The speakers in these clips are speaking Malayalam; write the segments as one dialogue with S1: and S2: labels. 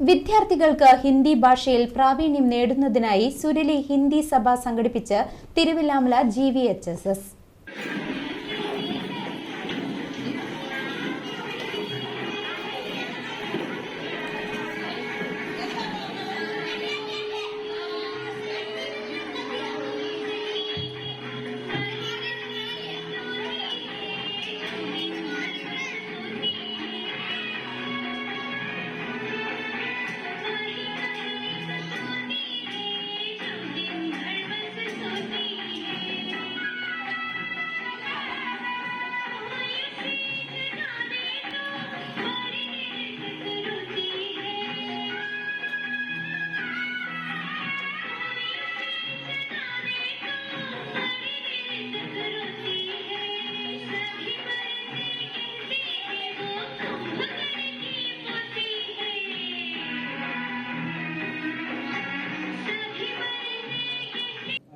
S1: വിദ്യാർത്ഥികൾക്ക് ഹിന്ദി ഭാഷയിൽ പ്രാവീണ്യം നേടുന്നതിനായി സുരലി ഹിന്ദി സഭ സംഘടിപ്പിച്ച് Thiruvilwamala G V H S S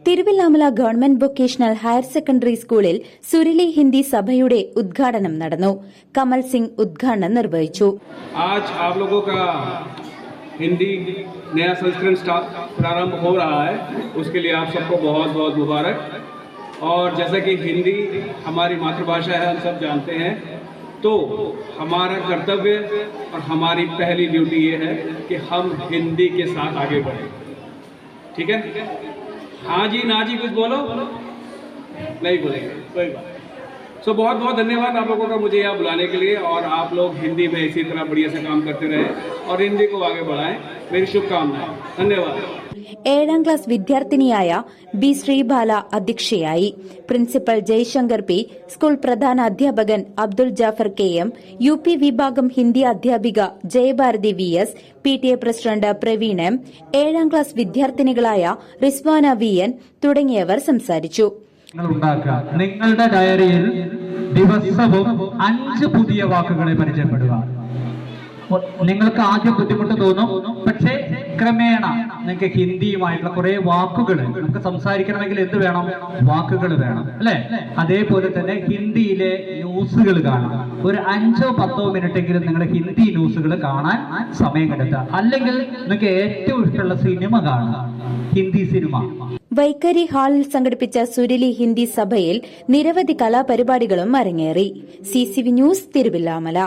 S1: Thiruvilwamala government vocational higher secondary സ്കൂളിൽ സുരലി ഹിന്ദി സഭയുടെ ഉദ്ഘാടനം നടന്നു കമൽ സിംഗ് ഉദ്ഘാടനം നിർവഹിച്ചു
S2: आज आप लोगों का हिंदी नया संस्करण स्टार्ट प्रारंभ हो रहा है उसके लिए आप सबको बहुत बहुत मुबारक और जैसा कि हिंदी हमारी मातृभाषा है हम सब जानते हैं तो हमारा कर्तव्य और हमारी पहली ड्यूटी ये है कि हम हिंदी के साथ आगे बढ़ें ठीक है हाँ जी ना जी कुछ बोलो। नहीं बोलेंगे। कोई बात नहीं। सो बहुत बहुत धन्यवाद आप लोगों का मुझे यहाँ बुलाने के लिए और आप लोग हिंदी में इसी तरह बढ़िया से काम करते रहे और हिंदी को आगे बढ़ाएं मेरी शुभकामनाएं धन्यवाद
S1: ഏഴാം ക്ലാസ് വിദ്യാർത്ഥിനിയായ ബി ശ്രീബാല അധ്യക്ഷയായി പ്രിൻസിപ്പൽ ജയശങ്കർ പി സ്കൂൾ പ്രധാന അധ്യാപകൻ Abdul Jafar K M U P വിഭാഗം ഹിന്ദി അധ്യാപിക Jayabharathi V S P T A president Praveen M ഏഴാം ക്ലാസ് വിദ്യാർത്ഥിനികളായ റിസ്വാന വി എൻ തുടങ്ങിയവർ സംസാരിച്ചു
S3: നിങ്ങൾ ഉണ്ടാക്കുക നിങ്ങളുടെ ഡയറിയിൽ ദിവസവും അഞ്ച് പുതിയ വാക്കുകളെ പരിചയപ്പെടുക. നിങ്ങൾക്ക് ആദ്യം ബുദ്ധിമുട്ട് തോന്നും പക്ഷേ ക്രമേണ നിങ്ങൾക്ക് ഹിന്ദിയുമായിട്ടുള്ള കുറെ വാക്കുകൾ നമുക്ക് സംസാരിക്കണമെങ്കിൽ എന്ത് വേണം? വാക്കുകൾ വേണം അല്ലെ? അതേപോലെ തന്നെ ഹിന്ദിയിലെ ന്യൂസുകൾ കാണാം ഒരു അഞ്ചോ പത്തോ മിനിറ്റ് എങ്കിലും നിങ്ങൾ ഹിന്ദി ന്യൂസുകൾ കാണാൻ സമയം കണ്ടെത്തുക. അല്ലെങ്കിൽ നിങ്ങൾക്ക് ഏറ്റവും ഇഷ്ടമുള്ള സിനിമ കാണുക. ഹിന്ദി സിനിമ.
S1: വൈക്കരി ഹാളിൽ സംഘടിപ്പിച്ച സുരലി ഹിന്ദി സഭയിൽ നിരവധി കലാപരിപാടികളും അരങ്ങേറി. C news Thiruvilwamala.